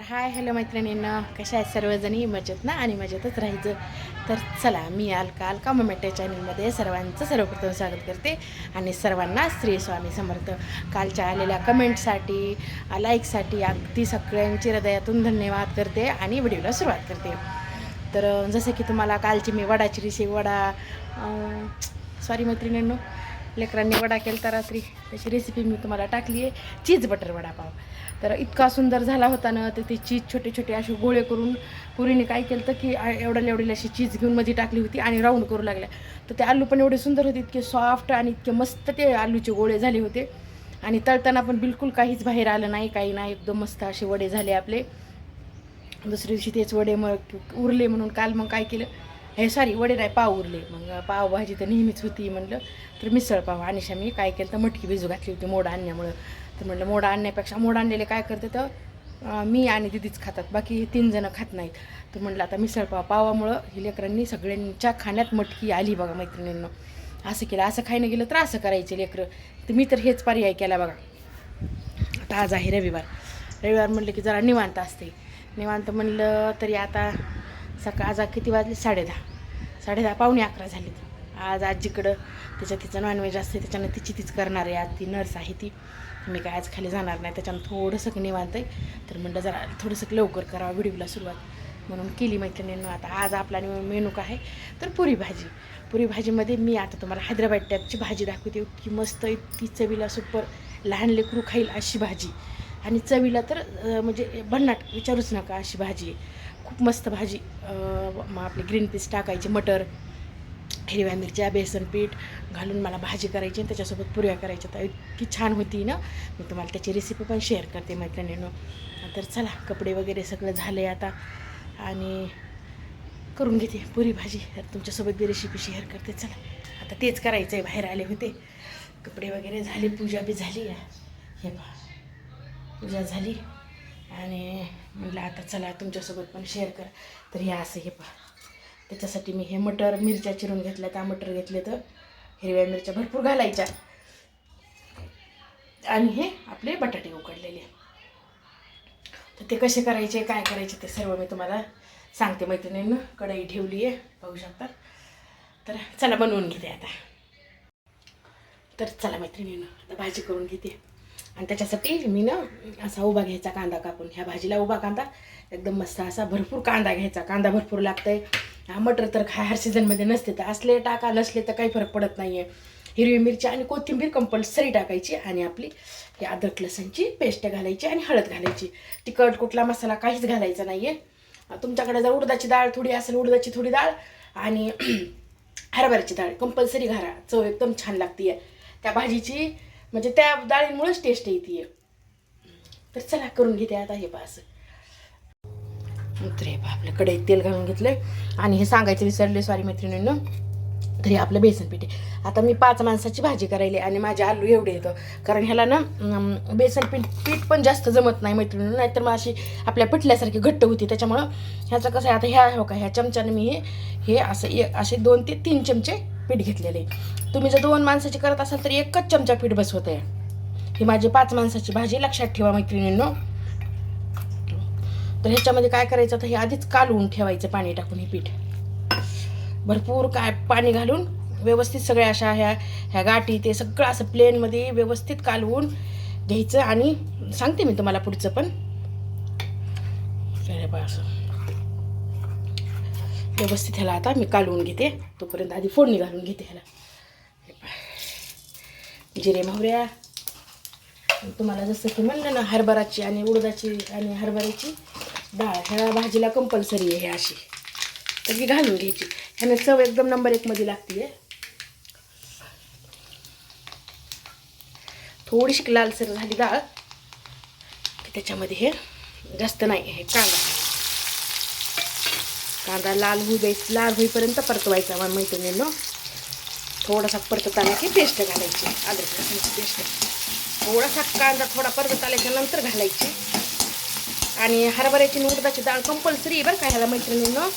तर hi hello मैत्रिणींना. कशा आहेत सर्वजणी? मजेत ना? आणि मजेतच राहायचं. तर चला मी अलका अलका मोमेंटो चॅनलमध्ये सर्वांचं सर्वप्रथम स्वागत करते. आणि सर्वांना श्री स्वामी समर्थ. कालच्या आलेल्या कमेंटसाठी लाईकसाठी अगदी सगळ्यांची हृदयातून धन्यवाद करते आणि व्हिडिओला सुरुवात करते. तर जसं की तुम्हाला कालची मी वडाची रेसिपी वडा सॉरी मैत्रिणींनो. लेकरांनी वडा केला तर रात्री. त्याची रेसिपी मी तुम्हाला टाकली आहे. चीज बटर वडापाव तर इतका सुंदर झाला होता ना तर ते चीज छोटे छोटे असे गोळे करून पुरीने काय केलं तर की आ- एवढ्या एवढी अशी चीज घेऊन मध्ये टाकली होती आणि राऊंड करू लागल्या. तर ते आलू पण एवढे सुंदर होते इतके सॉफ्ट आणि इतके मस्त ते आलूचे गोळे झाले होते. आणि तळताना पण बिलकुल काहीच बाहेर आलं नाही काही नाही. एकदम मस्त असे वडे झाले आपले. दुसऱ्या दिवशी तेच वडे मग उरले म्हणून काल मग काय केलं? हे सॉरी वडे नाही पाव उरले. मग पावभाजी तर नेहमीच होती म्हणलं. तर मिसळ पाव आणि मी काय केलं तर मटकी भिजू घातली होती मोड आणण्यामुळं. तर म्हटलं मोड आणण्यापेक्षा मोड आणलेले काय करते तर मी आणि दिदीच खातात. बाकी हे तीन जणं खात नाहीत. तर म्हणलं आता मिसळ पाव पावामुळं ही लेकरांनी सगळ्यांच्या खाण्यात मटकी आली बघा मैत्रिणींना. असं केलं असं खायनं गेलं तर असं करायचे लेकरं. तर मी तर हेच पर्याय केला बघा. आता आज आहे रविवार. रविवार म्हटलं की जरा निवांत असते. निवांत म्हणलं तरी आता सकाळ आज किती वाजले? साडेदहा साडेदहा पावणे अकरा झालेत. आज आजीकडं त्याच्या तिचं नॉनव्हेज असते त्याच्यानं तिची तीच करणार आहे. आज ती नर्स आहे ती. मी काय आज खाली जाणार नाही त्याच्यानं थोडंसं निवांत आहे. तर म्हणलं जरा थोडंसं लवकर करावं व्हिडिओला सुरुवात. म्हणून केली मैत्रिणींनो आता आज आपला मेनू काय आहे? तर पुरी भाजी. पुरी भाजीमध्ये मी आता तुम्हाला हैदराबाद टॅपची भाजी दाखवते. इतकी मस्त इतकी चवीला सुपर लहान लेकरू खाईल अशी भाजी. आणि चवीला तर म्हणजे भन्नाट विचारूच नका अशी भाजी आहे. खूप मस्त भाजी मग आपले ग्रीन पीस टाकायचे मटर हिरव्या मिरच्या बेसन पीठ घालून मला भाजी करायची आणि त्याच्यासोबत पुऱ्या करायच्या. तर इतकी छान होती ना. मी तुम्हाला त्याची रेसिपी पण शेअर करते मैत्रिणीनं. तर चला कपडे वगैरे सगळं झालं आहे आता. आणि करून घेते पुरी भाजी. तर तुमच्यासोबत बी रेसिपी शेअर करते. चला आता तेच करायचं आहे बाहेर आले होते. कपडे वगैरे झाले पूजा बी झाली हे पहा पूजा झाली. आणि म्हटलं आता चला तुमच्यासोबत पण शेअर करा. तर हे असं हे पहा. त्याच्यासाठी मी हे मटर मिरच्या चिरून घेतल्या. त्या मटर घेतले तर हिरव्या मिरच्या भरपूर घालायच्या. आणि हे आपले बटाटे उकडलेले. तर ते कसे करायचे काय करायचे ते सर्व मी तुम्हाला सांगते. मैत्रिणींना कढई ठेवली आहे पाहू शकता. तर चला बनवून घेते आता. तर चला मैत्रिणींना आता भाजी करून घेते. आणि त्याच्यासाठी मी ना असा उभा घ्यायचा कांदा कापून. ह्या भाजीला उभा कांदा एकदम मस्त असा भरपूर कांदा घ्यायचा. कांदा भरपूर लागतंय. हा मटर तर काय हर सीझनमध्ये नसते. तर असले टाका नसले तर काही फरक पडत नाही आहे हिरवी मिरची आणि कोथिंबीर कंपल्सरी टाकायची आणि आपली ही अद्रक लसणची पेस्ट घालायची आणि हळद घालायची. तिखट कुठला मसाला काहीच घालायचा नाही आहे तुमच्याकडे जर उडदाची डाळ थोडी असेल उडदाची थोडी डाळ आणि हरभऱ्याची डाळ कंपल्सरी घाला. चव एकदम छान लागते त्या भाजीची म्हणजे त्या डाळीमुळेच टेस्ट येते तर चला करून घेते आता हे पास असं. तर हे आपलं आपल्या कढईत तेल घालून घेतलंय. आणि हे सांगायचं विसरले सॉरी मैत्रिणींनं. तरी आपलं बेसन पीठ आहे. आता मी पाच माणसाची भाजी करायली आणि माझे आलू एवढे येतं कारण ह्याला ना बेसन पीठ पीठ पण जास्त जमत नाही मैत्रिणी नाहीतर मग अशी आपल्या पिठल्यासारखी घट्ट होती. त्याच्यामुळं ह्याचं कसं आहे आता ह्या हो का ह्या चमच्याने मी हे हे असं असे दोन ते तीन चमचे पीठ घेतलेले. तुम्ही जर दोन माणसाची करत असाल तर एकच चमचा पीठ बसवत आहे ही माझी पाच माणसाची भाजी लक्षात ठेवा मैत्रिणींनो. तर ह्याच्यामध्ये काय करायचं तर हे आधीच कालवून ठेवायचं पाणी टाकून हे पीठ. भरपूर काय पाणी घालून व्यवस्थित सगळ्या अशा ह्या ह्या गाठी ते सगळं असं प्लेनमध्ये व्यवस्थित कालवून घ्यायचं आणि सांगते मी तुम्हाला पुढचं पण. असं. व्यवस्थित ह्याला आता मी कालवून घेते. तोपर्यंत आधी फोडणी घालून घेते ह्याला. जिरे मोहऱ्या. तुम्हाला जसं की म्हणलं ना हरभराची आणि उडदाची आणि हरभऱ्याची डाळ ह्या भाजीला कंपल्सरी आहे हे अशी. तर ती घालून घ्यायची. ह्याने चव एकदम नंबर एकमध्ये लागते थोडीशी लालसर झाली डाळ की त्याच्यामध्ये हे जास्त नाही हे कांदा. कांदा लाल होऊ द्यायचा लाल होईपर्यंत परतवायचा मला मैत्रिणींनो थोडासा परतत आला की पेस्ट घालायची अद्रक लसणाची पेस्ट थोडासा कांदा थोडा परतत आल्याच्यानंतर घालायची. आणि हरभऱ्याची उडदाची डाळ कंपल्सरी आहे बरं का ह्याला मैत्रिणींनो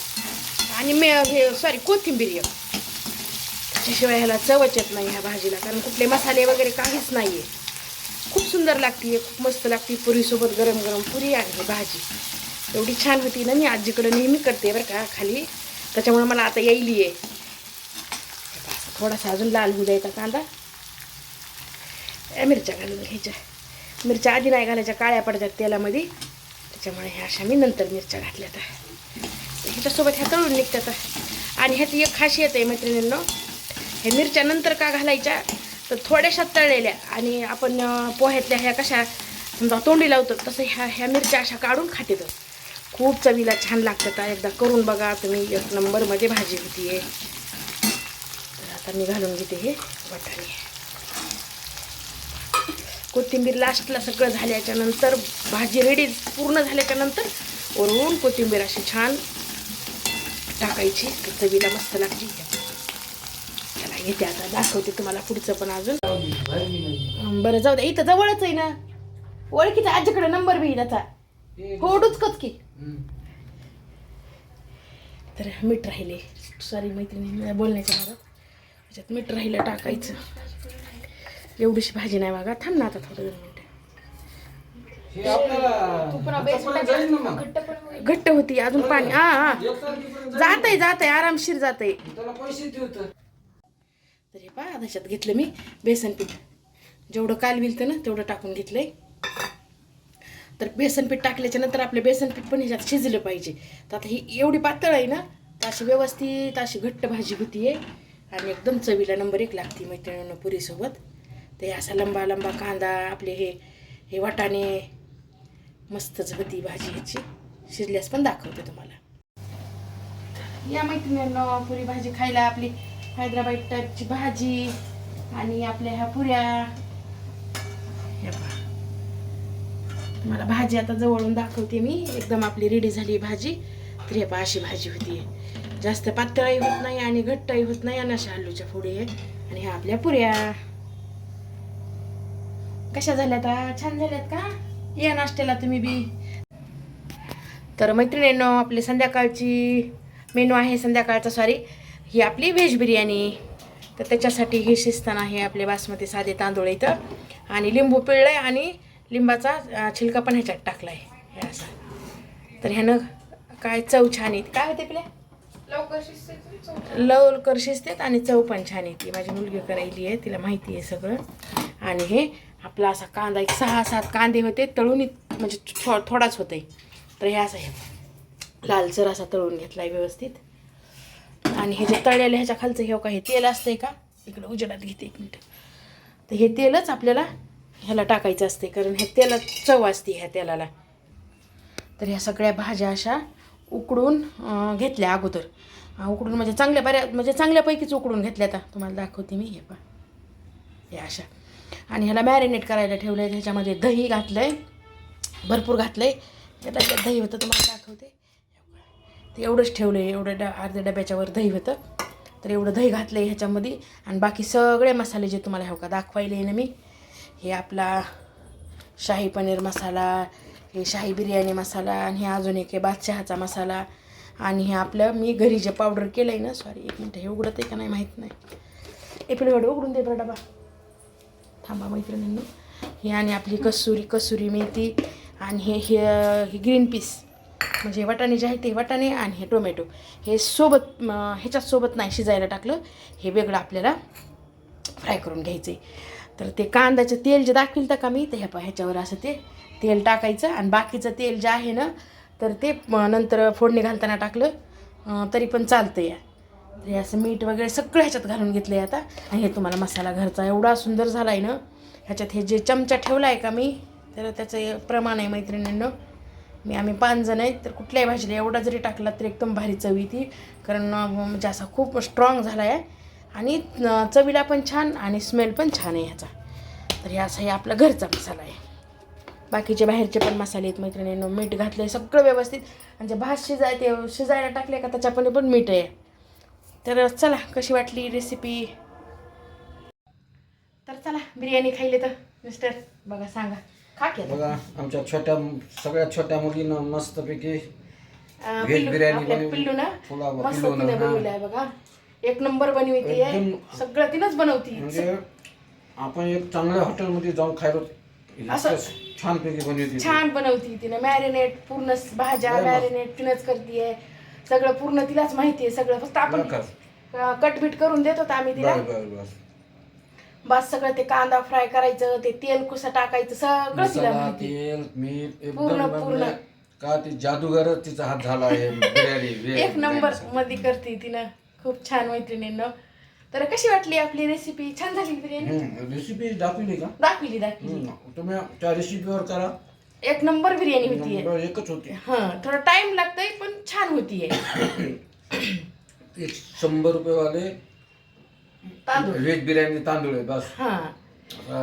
आणि मे हे सॉरी कोथिंबीर त्याच्याशिवाय ह्याला चवच येत नाही ह्या भाजीला कारण कुठले मसाले वगैरे काहीच नाही आहे खूप सुंदर लागते खूप मस्त लागते पुरीसोबत गरम गरम पुरी आणि भाजी. एवढी छान होती ना मी आजीकडे नेहमी करते बरं का खाली. त्याच्यामुळे मला आता येईल आहे थोडासा अजून लाल होऊ द्यायचा कांदा. मिरच्या घालून घ्यायच्या. मिरच्या आधी नाही घालायच्या काळ्या पडतात तेलामध्ये. त्याच्यामुळे ह्या अशा मी नंतर मिरच्या घातल्या तर ह्याच्यासोबत ह्या तळून निघतात आणि ह्याची एक खासियत आहे मैत्रिणींनो हे मिरच्या नंतर का घालायच्या? तर थोड्याशा तळलेल्या आणि आपण पोह्यातल्या ह्या कशा समजा तोंडी लावतो तसं ह्या ह्या मिरच्या अशा काढून खाते खूप चवीला छान लागतात एकदा करून बघा तुम्ही एक नंबरमध्ये भाजी होती आहे तर आता मी घालून घेते हे वाटाणे. कोथिंबीर लास्टला सगळं झाल्याच्यानंतर भाजी रेडी पूर्ण झाल्याच्यानंतर वरून कोथिंबीर अशी छान टाकायची. चवीला मस्त लागते चला घेते आता. दाखवते तुम्हाला पुढचं पण अजून. बरं जाऊ द्या इथं जवळच आहे ना. ओळखीचा आजीकडे नंबर बी त्याचा हो डुचकच की. तर मीठ राहिले. सॉरी मैत्रिणी बोलण्याच्या नादात त्याच्यात मीठ राहिलं टाकायचं. एवढीशी भाजी नाही बघा. थांब ना आता थोडं दोन मिनटं. हे. घट्ट होती अजून पाणी. हा हा. जात आहे जात आहे आरामशीर जात आहे त्याला पैसे देऊ तर तर हे पहा त्याच्यात घेतलं मी बेसन पीठ. जेवढं काल विलतं ना तेवढं टाकून घेतलंय. तर बेसन पीठ टाकल्याच्या नंतर आपलं बेसन पीठ पण ह्याच्यात शिजलं पाहिजे. तर आता ही एवढी पातळ आहे ना तर अशी व्यवस्थित अशी घट्ट भाजी होती आहे आणि एकदम चवीला नंबर एक लागते मैत्रिणीनं पुरीसोबत. ते असा लंबा लंबा कांदा आपले हे हे वाटाणे मस्तच होती भाजी ह्याची. शिजल्यास पण दाखवते तुम्हाला. या मैत्रिणीनं पुरी भाजी खायला आपली हैदराबाद टाईपची भाजी आणि आपल्या ह्या पुऱ्या. हे तुम्हाला भाजी आता जवळून दाखवते मी. एकदम आपली रेडी झाली भाजी. तर हे अशी भाजी होती. जास्त पातळही होत नाही आणि घट्टही होत नाही आणि अशा आलूच्या फोडी आहे आणि ह्या आपल्या पुऱ्या. कशा झाल्यात छान झाल्यात का? या नाश्त्याला तुम्ही बी. तर मैत्रिणींनो आपली संध्याकाळची मेनू आहे संध्याकाळचा सॉरी ही आपली व्हेज बिर्याणी. तर त्याच्यासाठी हे शिजताना हे आपले बासमती साधे तांदूळ इथं. आणि लिंबू पिळलं आणि लिंबाचा छिलका पण ह्याच्यात टाकला आहे हे असं. तर ह्यानं काय चव छान येते. काय होते आपल्या लवकर शिजतात आणि चव पण छान येते. माझी मुलगी करायली आहे तिला माहिती आहे सगळं. आणि हे आपला असा कांदा एक सहा सात कांदे होते तळून म्हणजे थो थोडाच होते तर हे असं हे लालसर असा तळून घेतला आहे व्यवस्थित. आणि हे जे तळलेलं ह्याच्या खालचं हे काही तेल असतंय का? इकडं उजेडात घेते एक मिनटं. तर हे तेलच आपल्याला ह्याला टाकायचं असते कारण हे तेला चव असते ह्या तेलाला. तर ह्या सगळ्या भाज्या अशा उकडून घेतल्या अगोदर. उकडून म्हणजे चांगल्या बऱ्या म्हणजे चांगल्यापैकीच उकडून घेतल्या आता. तुम्हाला दाखवते मी हे पण हे अशा. आणि ह्याला मॅरिनेट करायला ठेवलं आहे ह्याच्यामध्ये दही घातलं आहे भरपूर घातलं आहे डब्यात दही होतं तुम्हाला दाखवते. ते एवढंच ठेवलं आहे एवढं ड अर्ध्या डब्याच्यावर दही होतं. तर एवढं दही घातलं आहे ह्याच्यामध्ये. आणि बाकी सगळे मसाले जे तुम्हाला हो का दाखवायले ना मी. हे आपला शाही पनीर मसाला हे शाही बिर्याणी मसाला आणि हे अजून एक आहे बादशहाचा मसाला. आणि हे आपलं मी घरी जे पावडर केलं आहे ना सॉरी एक मिनटं हे उघडत आहे का नाही माहीत नाही. एपिलगड उघडून दे बरं डबा. थांबा मैत्रिणींनी. ही आणि आपली कसुरी कसुरी मेथी आणि हे हे हे ग्रीन पीस म्हणजे वाटाणे जे आहे ते वाटाणे आणि हे टोमॅटो हे सोबत ह्याच्यासोबत नाही शिजायला टाकलं. हे वेगळं आपल्याला फ्राय करून घ्यायचं आहे तर ते कांद्याचं तेल जे दाखविलं का मी तर ह्या ह्याच्यावर असं ते तेल टाकायचं आणि बाकीचं तेल जे आहे ना तर ते नंतर फोडणी घालताना टाकलं तरी पण चालतं या तर हे असं मीठ वगैरे सगळं ह्याच्यात घालून घेतलं आहे आता. आणि हे तुम्हाला मसाला घरचा एवढा सुंदर झाला आहे ना ह्याच्यात हे जे चमचा ठेवला आहे का मी तर त्याचं प्रमाण आहे मैत्रिणींनं. मी आम्ही पाच आहे तर कुठल्याही भाजीला एवढा जरी टाकला तरी एकदम भारी चव ती कारण म्हणजे असा खूप स्ट्रॉंग झाला आहे आणि चवीला पण छान आणि स्मेल पण छान आहे ह्याचा. तर हे असा हे आपला घरचा मसाला आहे. बाकीचे बाहेरचे पण मसाले आहेत मैत्रिणींनो. मीठ घातले सगळं व्यवस्थित. आणि जे भात शिजाय ते शिजायला टाकले का त्याच्यामध्ये पण मीठ आहे. तर चला कशी वाटली रेसिपी तर चला बिर्याणी खायली तर. मिस्टर बघा सांगा. खा की आता. बघा आमच्या छोट्या सगळ्या छोट्या मुलीनं मस्तपैकी अं, व्हेज पिल्लू बिर्याणी आपल्या बनवली. पिल्लू ना मस्त तिने हा. बनवली आहे बघा. एक नंबर बनवती एकदम- सगळं तिनंच बनवती म्हणजे आपण एक चांगल्या हॉटेलमध्ये जाऊन खायलो असं बनवते ती. छान बनवती तिनं. मॅरिनेट पूर्ण भाज्या बरं. मॅरिनेट तिनंच करतीये. सगळं पूर्ण तिलाच माहितीये सगळं. फक्त आपण बरं का? कटबीट करून देत होतो आम्ही तिला. बर बर बर. बस सगळं ते कांदा फ्राय करायचं ते तेल कसं टाकायचं सगळं तिला मसाला माहिती तेल मीठ पूर्ण, एकदम पूर्ण. म्हणजे का ती जादूगरच तिचा हात झाला आहे बिर्याणी एक नंबरमध्ये करते तिनं. खूप छान मैत्रिणींनो. तर कशी वाटली आपली रेसिपी छान झाली बिर्याणी? रेसिपी दाखवली का? दाखविली दाखविली. तुम्ही त्या रेसिपीवर करा. एक नंबर बिर्याणी नंबर एकच होती. हा थोडा टाइम लागतोय पण छान होतीये एक शंभर रुपये वाले तांदूळ. व्हेज बिर्याणी तांदूळ आहे बस. हा.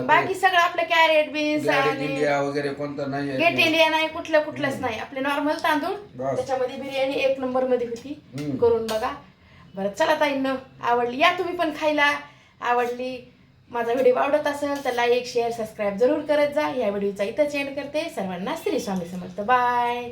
बाकी सगळं आपलं कॅरेट बीन्स वगैरे कोणतं नाही गेट आहे इंडिया नाही कुठलं कुठलंच नाही. आपले नॉर्मल तांदूळ. त्याच्यामध्ये बिर्याणी एक नंबरमध्ये होती. करून बघा. बरं चला ताईनं आवडली. या तुम्ही पण खायला. आवडली. माझा व्हिडिओ आवडत असेल तर लाईक शेअर सबस्क्राईब जरूर करत जा. या व्हिडिओचा इथं एंड करते. सर्वांना श्री स्वामी समर्थ. बाय